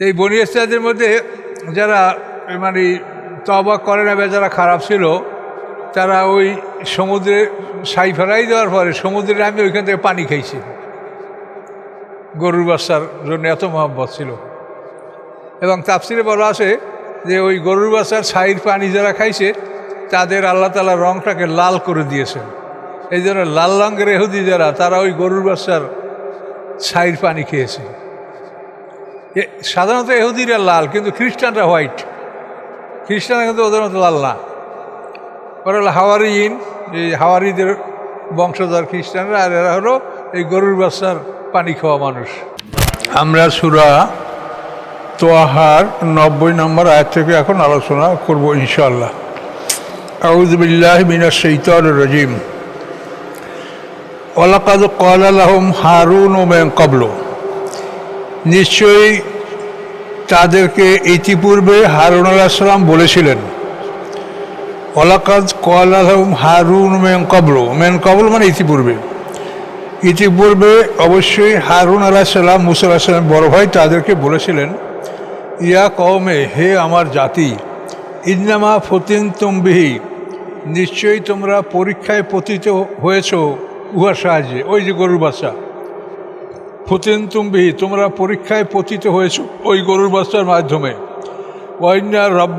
তো এই বনি ইসরায়েলদের মধ্যে যারা মানে তবা করে না যারা খারাপ ছিল, তারা ওই সমুদ্রে সাই ফেলাই দেওয়ার পরে সমুদ্রে আমি ওইখান থেকে পানি খাইছি। গরুর বাচ্চার জন্য এত মহব্বত ছিল। এবং তাপসিরে বলা আছে যে ওই গরুর বাচ্চার ছাইয়ের পানি যারা খাইছে, তাদের আল্লাহ তালা রংটাকে লাল করে দিয়েছেন। এই জন্য লাল রঙের এহুদি যারা, তারা ওই গরুর বাচ্চার ছাইয়ের পানি খেয়েছে। সাধারণত এহুদিরা লাল, কিন্তু খ্রিস্টানরা হোয়াইট। খ্রিস্টানরা কিন্তু ওদের মতো লাল না। ওরা হলো হাওয়ারিন এই হাওয়ারিদের বংশধর খ্রিস্টানরা, আর এরা হলো এই গরুর বাচ্চার পানি খাওয়া মানুষ। আমরা সুরা তোয়াহার নব্বই নম্বর আয়াত থেকে এখন আলোচনা করব ইনশাল্লাহ আউজবিল্লাহ মিনা সৈতর রজিম। ওলাকাদ কলালাহম হারুন ও মেন কবল নিশ্চয়ই তাদেরকে ইতিপূর্বে হারুন আলাহিসাল্লাম বলেছিলেন ওলাকাদ কলালাহম হারুন মেন কবল মেন কবল মানে ইতিপূর্বে। ইতিপূর্বে অবশ্যই হারুন আলাহিসাল্লাম মুসা আলাহিসাল্লাম বড় ভাই তাদেরকে বলেছিলেন, ইয়া কওমে, হে আমার জাতি ইদনামা ফতিন তুমবিহি নিশ্চয়ই তোমরা পরীক্ষায় পতিত হয়েছ, উহার সাহায্যে। ওই যে গরুর বাচ্চা। ফতিন তুমবিহি তোমরা পরীক্ষায় পতিত হয়েছ ওই গরুর বাচ্চার মাধ্যমে। ওয়াইন্যা রব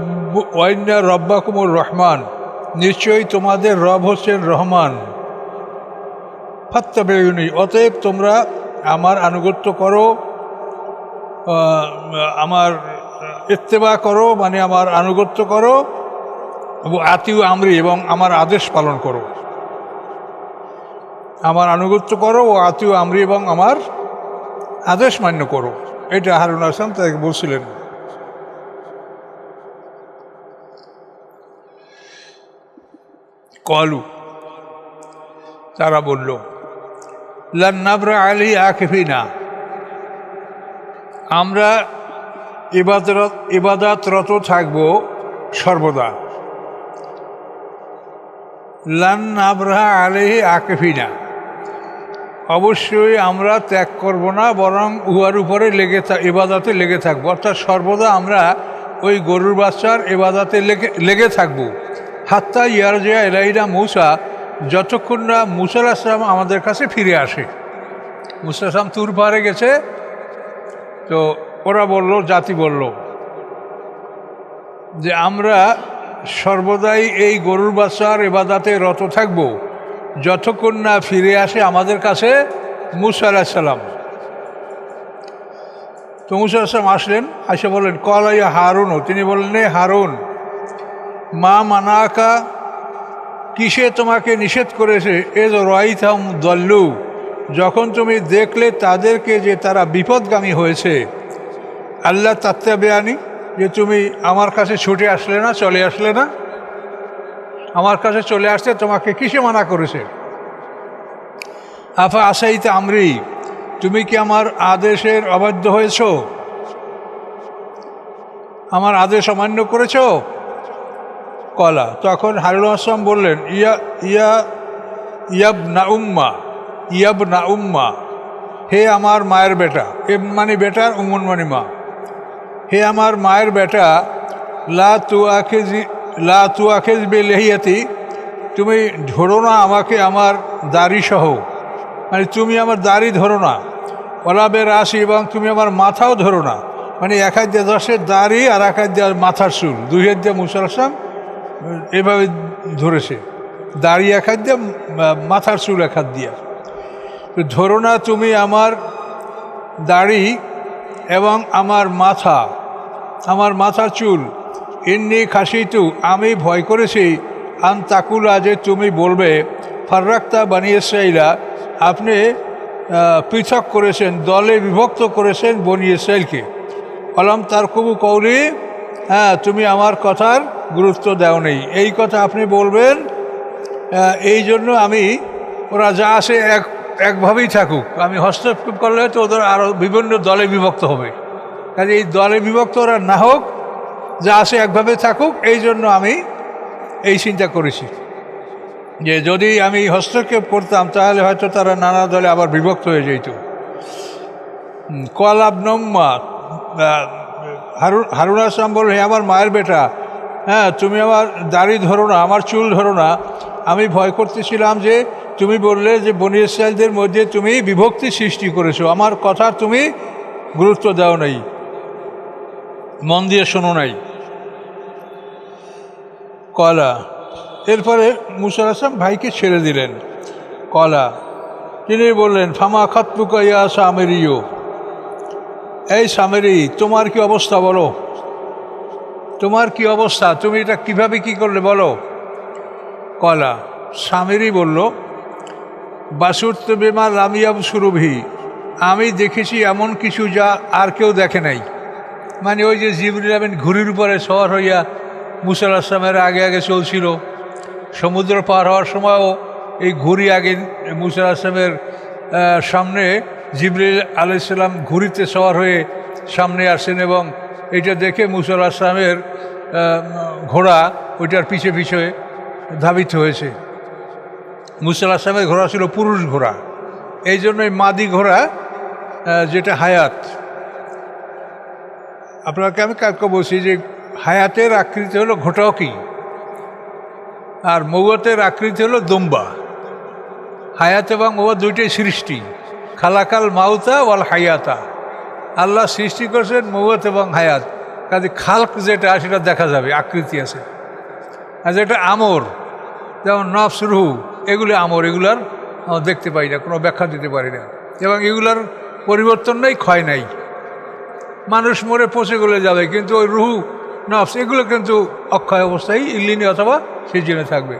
ওয়াইন্যা রব্বা কুমুর রহমান, নিশ্চয়ই তোমাদের রব হোসেন রহমান। ফাত্তা বেগুনি অতএব তোমরা আমার আনুগত্য করো আমার ইত্তেবা করো মানে আমার আনুগত্য করো আতিউ আমরি, এবং আমার আদেশ পালন করো। আমার আনুগত্য করো ও আতিউ আমরি, এবং আমার আদেশ মান্য করো। এটা হারুন আসলাম তাকে বলছিলেন। কলু, তারা বলল লান্নাবরা আলী আকেফিনা। আমরা ইবাদত ইবাদাতরত থাকব সর্বদা। লান আবরাহা আলেহি আকেফিনা। অবশ্যই আমরা ত্যাগ করব না, বরং উহার উপরে লেগে থা ইবাদাতে লেগে থাকব। অর্থাৎ সর্বদা আমরা ওই গরুর বাচ্চার এবাদাতে লেগে লেগে থাকব। হাত্তা ইয়ারজিয়া এলাইনা মৌসা, যতক্ষণ না মুসাল আসলাম আমাদের কাছে ফিরে আসে। মুসা আসলাম তুর পাহাড়ে গেছে, তো ওরা বলল, জাতি বলল যে, আমরা সর্বদাই এই গরুর বাচ্চার এবাদাতে রত থাকব। যতক্ষণ না ফিরে আসে আমাদের কাছে, মুসা আলাহিসাল্লাম তো মুসা আসলাম আসলেন, আসে বললেন কলাইয়া হারুনও তিনি বললেন "এ হারুন, মা মানাকা, কিসে তোমাকে নিষেধ করেছে? এ যে রয়িথাম দল্লু, যখন তুমি দেখলে তাদেরকে যে তারা বিপদগামী হয়েছে আল্লাহ তাত্তা বেয়ানি যে তুমি আমার কাছে ছুটে আসলে না, চলে আসলে না আমার কাছে চলে আসতে তোমাকে কিসে মানা করেছে? আফা আসাইতে আমরি, তুমি কি আমার আদেশের অবাধ্য হয়েছ? আমার আদেশ অমান্য করেছ? কলা। তখন হারুল আসলাম বললেন, ইয়া ইয়া, ইয়াব না উম্মা, ইয়াব না উম্মা, হে আমার মায়ের বেটা, এ মানে বেটার উমন মানে মা। হে আমার মায়ের বেটা, লা তু লা তু আখেজ বে লেহিয়াতি তুমি ধরো না আমাকে আমার দাড়ি সহ। মানে তুমি আমার দাড়ি ধরো না। ওলাবে রাশি এবং তুমি আমার মাথাও ধরো না। মানে এক দিয়ে দশের দাড়ি আর এক দিয়ে মাথার চুল। দুই দিয়ে মুসার আসলাম এভাবে ধরেছে। দাড়ি এক হাত মাথার চুল এক হাত দিয়ে। তো ধরো না তুমি আমার দাড়ি এবং আমার মাথা, আমার মাথার চুল। এমনি খাসিতু আমি ভয় করেছি। আন তাকুলা যে তুমি বলবে, ফার্রাক্তা বানিয়ে চাইলা আপনি পৃথক করেছেন, দলে বিভক্ত করেছেন বনিয়ে সাইলকে কলাম তার কবু কৌলি হ্যাঁ তুমি আমার কথার গুরুত্ব দাও নেই এই কথা আপনি বলবেন এই জন্য আমি, ওরা যা আসে এক, একভাবেই থাকুক। আমি হস্তক্ষেপ করলে তো ওদের আরও বিভিন্ন দলে বিভক্ত হবে। কাজে এই দলে বিভক্ত ওরা না হোক যা আসে একভাবে থাকুক, এই জন্য আমি এই চিন্তা করেছি। যে যদি আমি হস্তক্ষেপ করতাম, তাহলে হয়তো তারা নানা দলে আবার বিভক্ত হয়ে যেত। কলাবনম্মা হারুন হারুন আসলাম বলল হে আমার মায়ের বেটা। হ্যাঁ তুমি আমার দাড়ি ধরো না, আমার চুল ধরো না। আমি ভয় করতেছিলাম যে তুমি বললে যে বনি ইসরায়েলদের মধ্যে তুমি বিভক্তি সৃষ্টি করেছ। আমার কথা তুমি গুরুত্ব দাও নাই। মন দিয়ে শোনো নাই। কলা, এরপরে মুসার আসলাম ভাইকে ছেড়ে দিলেন। কলা, তিনি বললেন, ফামা খাতপুকা ইয়া সামেরিও এই সামেরি, তোমার কি অবস্থা বলো? তোমার কি অবস্থা? তুমি এটা কীভাবে কি করলে বলো? কলা, সামেরি বলল, বাসুর্ত বেমা লামিয়াব সুরভি আমি দেখেছি এমন কিছু যা আর কেউ দেখে নাই। মানে ওই যে জিবরুল আমিন ঘুড়ির উপরে সওয়ার হইয়া মুসাল আসলামের আগে আগে চলছিল। সমুদ্র পার হওয়ার সময়ও এই ঘুড়ি আগে মুসাল আসলামের সামনে জিবরিল আলাইসাল্লাম ঘুড়িতে সওয়ার হয়ে সামনে আসেন এবং এটা দেখে মুসাল আসলামের ঘোড়া ওইটার পিছে পিছে ধাবিত হয়েছে। মুসাল আসলামের ঘোড়া ছিল পুরুষ ঘোড়া। এই জন্যই মাদি ঘোড়া যেটা হায়াত। আপনাকে আমি কাকে বলছি যে হায়াতের আকৃতি হলো ঘটকি আর মৌয়তের আকৃতি হলো দম্বা। হায়াত এবং মৌয়া দুইটাই সৃষ্টি। খালাকাল মাউতা ওয়াল হায়াতা। আল্লাহ সৃষ্টি করছেন মৌয়ত এবং হায়াত। কাজে খালক যেটা, সেটা দেখা যাবে, আকৃতি আছে। আর যেটা আমর, যেমন নফস, রুহু, এগুলি আমর, এগুলার দেখতে পাই না, কোনো ব্যাখ্যা দিতে পারি না। এবং এগুলার পরিবর্তন নেই, ক্ষয় নাই। মানুষ মরে পচে গলে যাবে, কিন্তু ওই রুহু, নফস, এগুলো কিন্তু অক্ষয় অবস্থায় ইল্লিনি অথবা সিজনে থাকবে।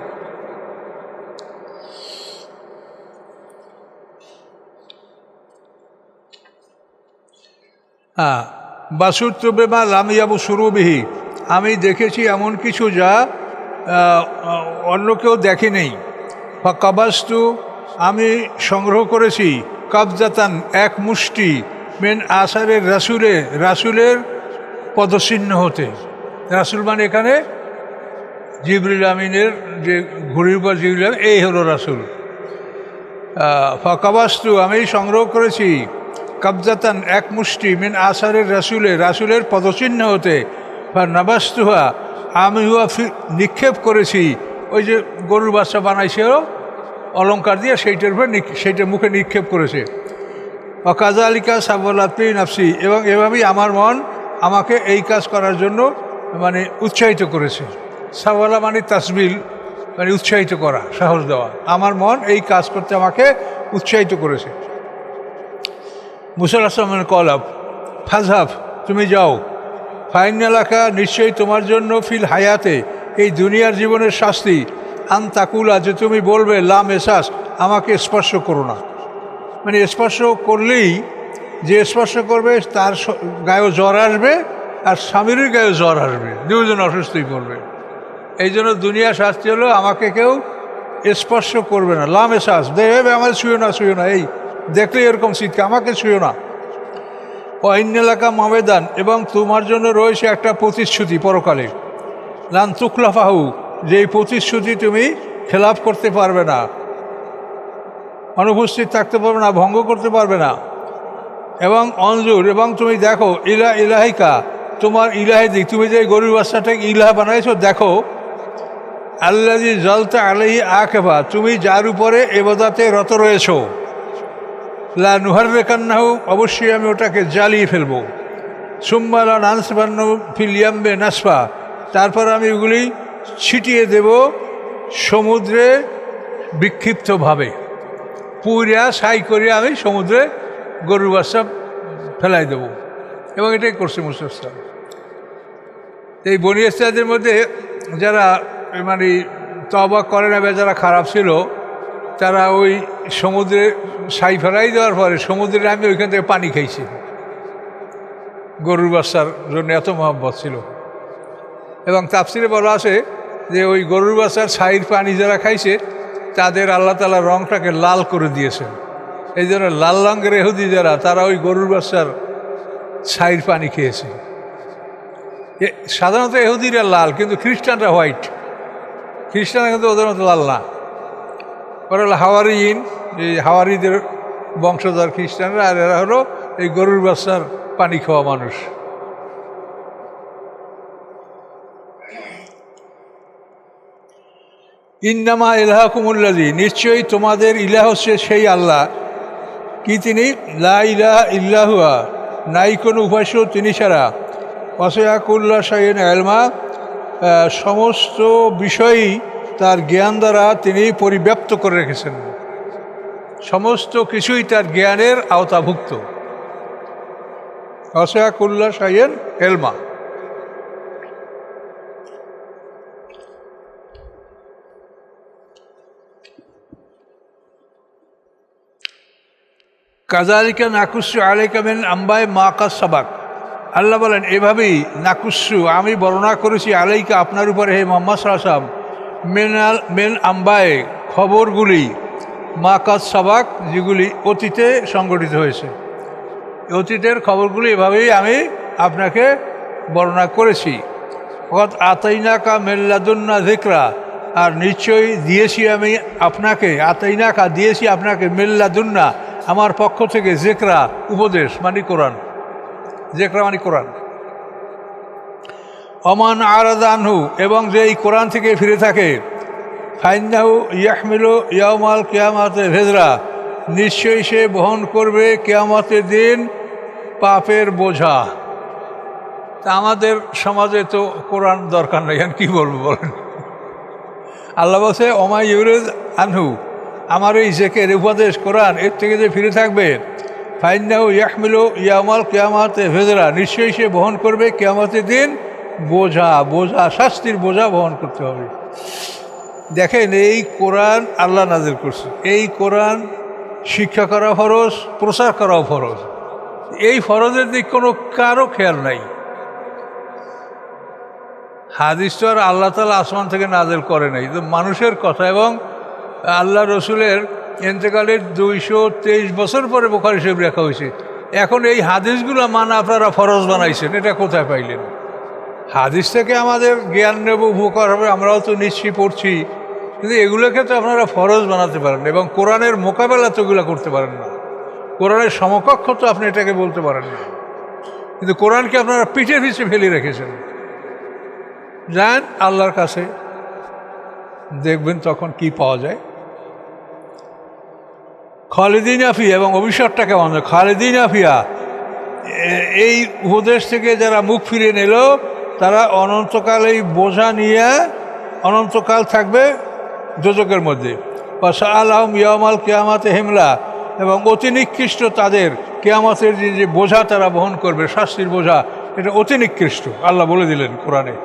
হ্যাঁ বাসুত্রবে বা লামিয়াবু সুরুবিহি, আমি দেখেছি এমন কিছু যা অন্য কেউ দেখে নেই। বা কাবাস্তু, আমি সংগ্রহ করেছি, কাবজাতান, এক মুষ্টি মেন আসারের রাসুলের রাসুলের পদচিহ্ন হতে। রাসুল মানে এখানে জিবরুল আমিনের যে ঘুড়ির উপর জিবরুল এই হলো রাসুল। ফকাবাস্তু আমি সংগ্রহ করেছি কবজাতান এক মুষ্টি মিন আসারের রাসুলে রাসুলের পদচিহ্ন হতে। বা নবাস্তুহা আমি হুয়া নিক্ষেপ করেছি। ওই যে গরুর বাচ্চা বানাইছে ও, অলংকার দিয়ে সেইটার উপরে সেইটা মুখে নিক্ষেপ করেছে। অকাজা আলিকা সাবলাত্রী নাফসি এবং এভাবেই আমার মন আমাকে এই কাজ করার জন্য মানে উৎসাহিত করেছে। সাবলা মানে তাসবিল মানে উৎসাহিত করা, সাহস দেওয়া। আমার মন এই কাজ করতে আমাকে উৎসাহিত করেছে। মুসল আসলামের কলাপ ফাজহাফ তুমি যাও। ফাইন এলাকা নিশ্চয়ই তোমার জন্য ফিল হায়াতে, এই দুনিয়ার জীবনের শাস্তি। আন তাকুলা, যে তুমি বলবে লাম এসাস আমাকে স্পর্শ করো না। মানে স্পর্শ করলেই যে স্পর্শ করবে, তার গায়েও জ্বর আসবে আর স্বামীরই গায়েও জ্বর আসবে। দুজন অসুস্থই পড়বে। এই জন্য দুনিয়া শাস্তি হলো আমাকে কেউ স্পর্শ করবে না। লামে এসাস দেখবে আমার শুয়ে না শুয়ে না। এই, দেখলে এরকম শীতকে আমাকে শুয়ে না। অন্য এলাকা মাবেদান এবং তোমার জন্য রয়েছে একটা প্রতিশ্রুতি পরকালে। লান তুকলাফাহু যে এই প্রতিশ্রুতি তুমি খেলাপ করতে পারবে না। অনুপস্থিত থাকতে পারবে না, ভঙ্গ করতে পারবে না। এবং অঞ্জুর, এবং তুমি দেখো, ইলা ইলাহিকা, তোমার ইলাহি দিক, তুমি যে গরুর বাচ্চাটাকে ইলাহ বানাইছো, দেখো আল্লাজি জলতা আলহি আখেবা তুমি যার উপরে এবদাতে রত রয়েছো। লা নুহার রেখান্নাহু অবশ্যই আমি ওটাকে জ্বালিয়ে ফেলব। সুম্মালা নানসবান্ন ফিলিয়াম্বে নাসফা, তারপর আমি ওগুলি ছিটিয়ে দেব সমুদ্রে বিক্ষিপ্তভাবে। পুরিয়া সাই করে আমি সমুদ্রে গরুর বাচ্চা ফেলাই দেব। এবং এটাই করছে মুসলাম এই বনি ইসলামদের মধ্যে যারা মানে তবা করে না, যারা খারাপ ছিল, তারা ওই সমুদ্রে সাই ফেলাই দেওয়ার পরে সমুদ্রে আমি ওইখান থেকে পানি খাইছি। গরুর বাচ্চার জন্য এত মহব্বত ছিল। এবং তাপসিরে বলা আছে যে ওই গরুর বাচ্চার ছাইর পানি যারা খাইছে তাদের আল্লাহ তালা রংটাকে লাল করে দিয়েছেন। এই জন্য লাল রঙের এহুদি যারা, তারা ওই গরুর বাচ্চার ছাইর পানি খেয়েছে। সাধারণত এহুদিরা লাল, কিন্তু খ্রিস্টানরা হোয়াইট। খ্রিস্টানরা কিন্তু ওদের মতো লাল না। ওরা হলো হাওয়ারিন এই হাওয়ারিদের বংশধর খ্রিস্টানরা, আর এরা হলো এই গরুর বাচ্চার পানি খাওয়া মানুষ। ইন্নামা ইলাহা কুমুল্লাদি নিশ্চয়ই তোমাদের ইলাহ হচ্ছে সেই আল্লাহ। কি তিনি? লা ইলাহা ইল্লাহুয়া, নাই কোনো উপাস্য তিনি ছাড়া। ওয়াসিয়াকুল্লা শাহিন আলমা সমস্ত বিষয়ই তার জ্ঞান দ্বারা তিনি পরিব্যাপ্ত করে রেখেছেন। সমস্ত কিছুই তার জ্ঞানের আওতাভুক্ত। ওয়াসিয়াকুল্লা শাহিন এলমা কাজালিকা নাকুসু আলাইকামেন আম্বায় মা কাজ সাবাক। আল্লাহ বলেন, এভাবেই নাকুসু, আমি বর্ণনা করেছি আলাইকা আপনার উপরে, হে মোহাম্মদ সাহসাম মেনাল, মেন আম্বায় খবরগুলি মা কাজ সাবাক, যেগুলি অতীতে সংগঠিত হয়েছে। অতীতের খবরগুলি এভাবেই আমি আপনাকে বর্ণনা করেছি। অর্থাৎ আতাইনাকা মেল্লাদুন্না জিকরা আর নিশ্চয়ই দিয়েছি আমি আপনাকে, আতাইনাকা দিয়েছি আপনাকে মেল্লাদুন্না আমার পক্ষ থেকে জেকরা উপদেশ মানে কোরআন। জেকরা মানে কোরআন। অমান আরাদানহু এবং যে এই কোরআন থেকে ফিরে থাকে, ফাইন্নাহু ইয়াহমিলু ইয়ামাল কেয়ামাতে ভেজরা, নিশ্চয়ই সে বহন করবে কেয়ামতের দিন পাপের বোঝা। তা আমাদের সমাজে তো কোরআন দরকার নেই কী বলব বলেন? আল্লাহ বলছে অমাই ইউরেজ আনহু। আমার এই জেকের উপদেশ কোরআন, এর থেকে যে ফিরে থাকবে, ফাইন্নাহু ইয়াহমিলু ইয়ামাল কেয়ামাতে ভেজরা নিশ্চয়ই সে বহন করবে কেয়ামতের দিন। বোঝা বোঝা, শাস্তির বোঝা বহন করতে হবে। দেখেন, এই কোরআন আল্লাহ নাজির করছে। এই কোরআন শিক্ষা করা ফরজ, প্রচার করাও ফরজ। এই ফরজের দিক কোনো কারও খেয়াল নাই। হাদিস তো আর আল্লাহ তালা আসমান থেকে নাজেল করে নাই। তো মানুষের কথা এবং আল্লাহ রসুলের এতেকালের দুইশো তেইশ বছর পরে বোখার হিসেবে রাখা হয়েছে। এখন এই হাদিসগুলো মানা আপনারা ফরজ বানাইছেন, এটা কোথায় পাইলেন? হাদিস থেকে আমাদের জ্ঞান নেব, উপকার হবে, আমরাও তো নিশ্চয়ই পড়ছি। কিন্তু এগুলোকে তো আপনারা ফরজ বানাতে পারেন এবং কোরআনের মোকাবেলা তো এগুলো করতে পারেন না। কোরআনের সমকক্ষ তো আপনি এটাকে বলতে পারেন না। কিন্তু কোরআনকে আপনারা পিঠের পিছে ফেলে রেখেছেন। যান আল্লাহর কাছে, দেখবেন তখন কি পাওয়া যায়। খালেদিন আফিয়া এবং অভিশাপটা কেমন? খালেদিন আফিয়া এই উপদেশ থেকে যারা মুখ ফিরিয়ে নিল, তারা অনন্তকাল এই বোঝা নিয়ে অনন্তকাল থাকবে যোজকের মধ্যে। আলহম ইয়ামাল কেয়ামাতে হেমলা, এবং অতি নিকৃষ্ট তাদের কেয়ামাতের যে যে বোঝা তারা বহন করবে, শাস্তির বোঝা, এটা অতি নিকৃষ্ট। আল্লাহ বলে দিলেন কোরআনে।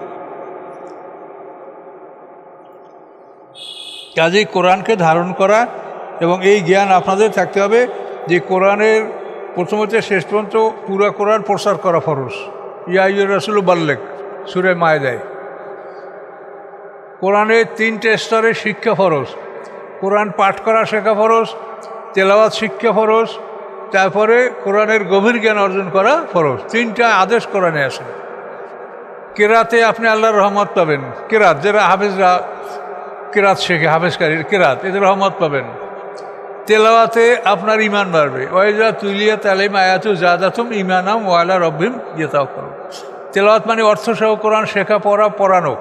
কাজেই কোরআনকে ধারণ করা এবং এই জ্ঞান আপনাদের থাকতে হবে যে কোরআনের প্রথমত শেষ পর্যন্ত পুরা কোরআন প্রসার করা ফরস ইয়া রসুল বাল্লেক সুরে মায় দেয় কোরআনের তিনটে স্তরে শিক্ষা ফরস কোরআন পাঠ করা শেখা ফরস তেলাওয়াত শিক্ষা ফরস তারপরে কোরআনের গভীর জ্ঞান অর্জন করা ফরস তিনটা আদেশ কোরআনে আছে। কেরাতে আপনি আল্লাহর রহমত পাবেন। কেরাত, যারা হাফেজরা কেরাত শেখে, হাফেজকারীর কেরাত, এদের রহমত পাবেন। তেলাওয়াতে আপনার ইমান বাড়বে। ওয়াইজা তুলিয়া তালিম আয়াতু জাদাতুম ইমানাম ওয়ালা রব্বিম ইয়েতাও করো তেলাওয়াত মানে অর্থ সহ কোরআন শেখা, পড়া, পড়ানো।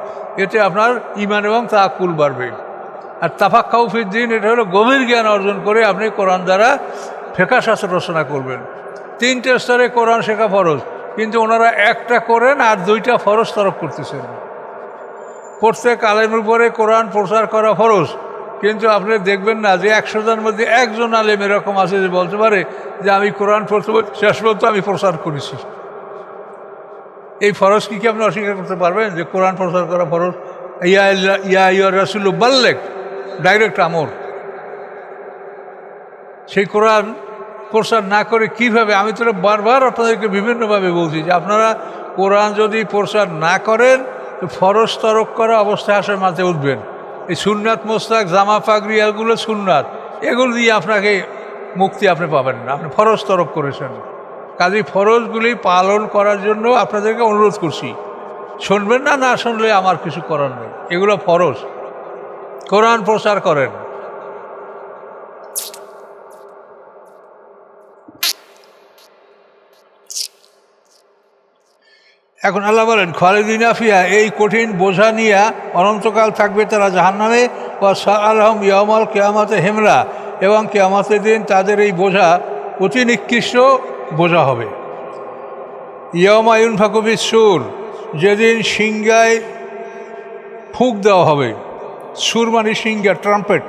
এতে আপনার ইমান এবং তাকুল বাড়বে। আর তাফাক্কাউ ফিদ্দিন এটা হলো গভীর জ্ঞান অর্জন করে আপনি কোরআন দ্বারা ফেকা শাস্ত্র রচনা করবেন। তিনটে স্তরে কোরআন শেখা ফরজ, কিন্তু ওনারা একটা করেন আর দুইটা ফরজ তরফ করতেছেন। প্রত্যেক আলেমের উপরে কোরআন প্রচার করা ফরজ কিন্তু আপনি দেখবেন না যে একশো জনের মধ্যে একজন আলেম এরকম আছে যে বলতে পারে যে আমি কোরআন প্রথম শেষ পর্যন্ত আমি প্রচার করেছি। এই ফরজ কি কি আপনি অস্বীকার করতে পারবেন? যে কোরআন প্রচার করা ফরজ? ইয়া ইয়া ইয়া রাসুল বাল্লেক ডাইরেক্ট আমর সেই কোরআন প্রচার না করে কীভাবে? আমি তো বারবার আপনাদেরকে বিভিন্নভাবে বলছি যে আপনারা কোরআন যদি প্রচার না করেন, তো ফরজ তরক করা অবস্থায় আসার মাঝে উঠবেন। এই সুননাথ মোস্তাক, জামা, পাগড়ি, এগুলো সুননাথ এগুলো দিয়ে আপনাকে মুক্তি আপনি পাবেন না। আপনি ফরজ তরক করেছেন। কাজেই ফরজগুলি পালন করার জন্য আপনাদেরকে অনুরোধ করছি। শুনবেন না না শুনলে আমার কিছু করার নেই। এগুলো ফরজ। কোরআন প্রচার করেন। এখন আল্লাহ বলেন খালেদিন আফিয়া, এই কঠিন বোঝা নিয়ে অনন্তকাল থাকবে তারা জাহান্নামে ওয়াসা আলহম ইয়ামাল কেয়ামাতে হেমরা, এবং কেয়ামাতের দিন তাদের এই বোঝা অতি নিকৃষ্ট বোঝা হবে। ইয়মায়ুন ফাকুবি সুর যেদিন সিংগায় ফুঁক দেওয়া হবে, সুর মানে সিংহা ট্রাম্পেট।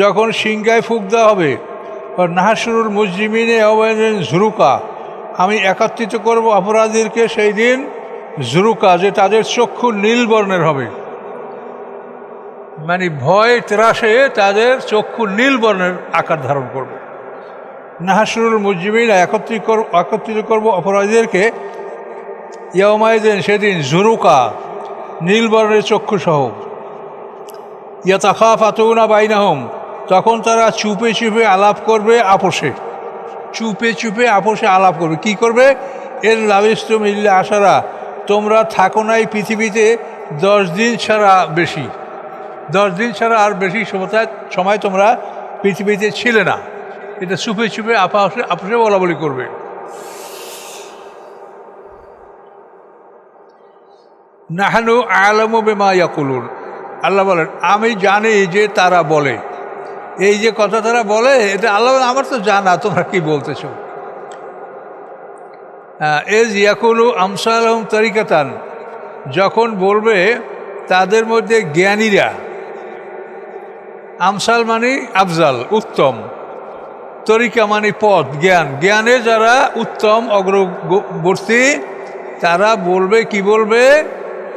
যখন সিংগায় ফুঁক দেওয়া হবে নাহাসুরুর মুজরিমিনে অবৈধেন ঝুরুকা আমি একত্রিত করব অপরাধীদেরকে সেই দিন জুরুকা যে তাদের চক্ষু নীল বর্ণের হবে। মানে ভয়, ত্রাসে তাদের চক্ষু নীল বর্ণের আকার ধারণ করবে। নাহাসুরুল মুজরিমিন একত্রিত কর, একত্রিত করব অপরাধীদেরকে। ইয়মায়দিন সেদিন জুরুকা নীল বর্ণের চক্ষু সহ ইয়াতাখা ফাতুনা বাইনাহম, তখন তারা চুপে চুপে আলাপ করবে আপোষে চুপে চুপে আপোষে আলাপ করবে। কি করবে? এর লাভিস্ত মিললে আসারা তোমরা থাকো নাই পৃথিবীতে দশ দিন ছাড়া বেশি। দশ দিন ছাড়া আর বেশি সময় সময় তোমরা পৃথিবীতে ছিলে না। এটা চুপে চুপে আপোষে আপোষে বলা বলি করবে। নাহানু আলম বেমা ইয়াকুলুন। আল্লাহ বলেন, আমি জানি যে তারা বলে। এই যে কথা তারা বলে, এটা আল্লাহ, আমার তো জানা, তোমরা কি বলতেছ? এজ ইয়াকুলু আমসাল তরিকাতান, যখন বলবে তাদের মধ্যে জ্ঞানীরা, আমসাল মানে আফজাল, উত্তম। তরিকা মানে পথ, জ্ঞান। জ্ঞানে যারা উত্তম, অগ্রবর্তী, তারা বলবে, কি বলবে?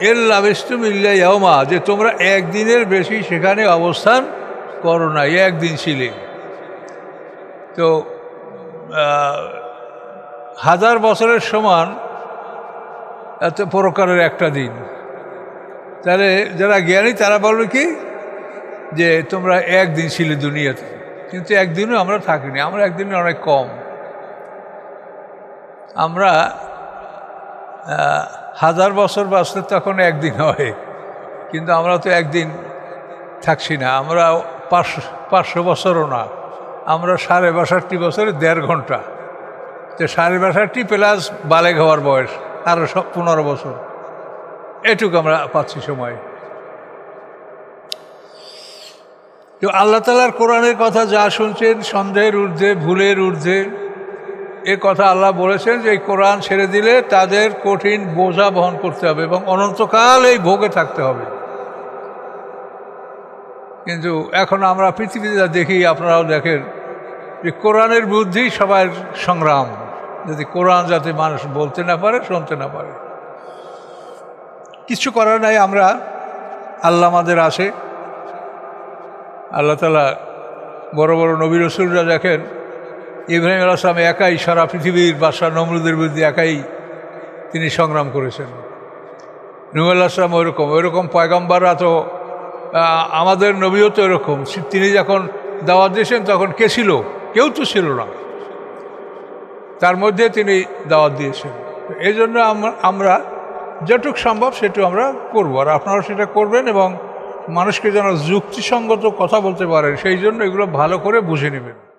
এর লাভেষ্টুম ইল্লা ইয়ামা যে তোমরা একদিনের বেশি সেখানে অবস্থান করো না একদিন ছিলে। তো হাজার বছরের সমান এত প্রকারের একটা দিন। তাহলে যারা জ্ঞানী, তারা বলবে কি? যে তোমরা একদিন ছিলে দুনিয়াতে, কিন্তু একদিনও আমরা থাকিনি, আমরা একদিনে অনেক কম। আমরা হাজার বছর বাঁচলে তখন একদিন হয়, কিন্তু আমরা তো একদিন থাকছি না। আমরা পাঁচশো পাঁচশো বছরও না। আমরা সাড়ে বাষট্টি বছরে দেড় ঘণ্টা। তো সাড়ে বাষট্টি প্লাস বালেগ হওয়ার বয়স আরও সব পনেরো বছর। এটুকু আমরা পাচ্ছি সময়। তো আল্লাহ তালার কোরআনের কথা যা শুনছেন, সন্দেহের ঊর্ধ্বে, ভুলের ঊর্ধ্বে, এ কথা আল্লাহ বলেছেন যে এই কোরআন ছেড়ে দিলে তাদের কঠিন বোঝা বহন করতে হবে এবং অনন্তকাল এই ভোগে থাকতে হবে। কিন্তু এখন আমরা পৃথিবীতে যা দেখি, আপনারাও দেখেন যে কোরআনের বুদ্ধি সবার সংগ্রাম। যদি কোরআন যাতে মানুষ বলতে না পারে, শুনতে না পারে। কিছু করার নাই, আমরা আল্লাহ আমাদের আসে। আল্লাহ তালা বড় বড় নবী রসুলরা দেখেন, ইব্রাহিম আলাম একাই সারা পৃথিবীর বাসা নমরুদের বিরুদ্ধে একাই তিনি সংগ্রাম করেছেন। নুয়াল আসলাম ওইরকম ওইরকম পয়গম্বাররা তো আমাদের নবীও তো এরকম। তিনি যখন দাওয়াত দিয়েছেন, তখন কে ছিল? কেউ তো ছিল না। তার মধ্যে তিনি দাওয়াত দিয়েছেন। এই জন্য আমরা যেটুক সম্ভব সেটু আমরা করব। আর আপনারা সেটা করবেন এবং মানুষকে যেন যুক্তিসঙ্গত কথা বলতে পারেন, সেই জন্য এগুলো ভালো করে বুঝে নেবেন।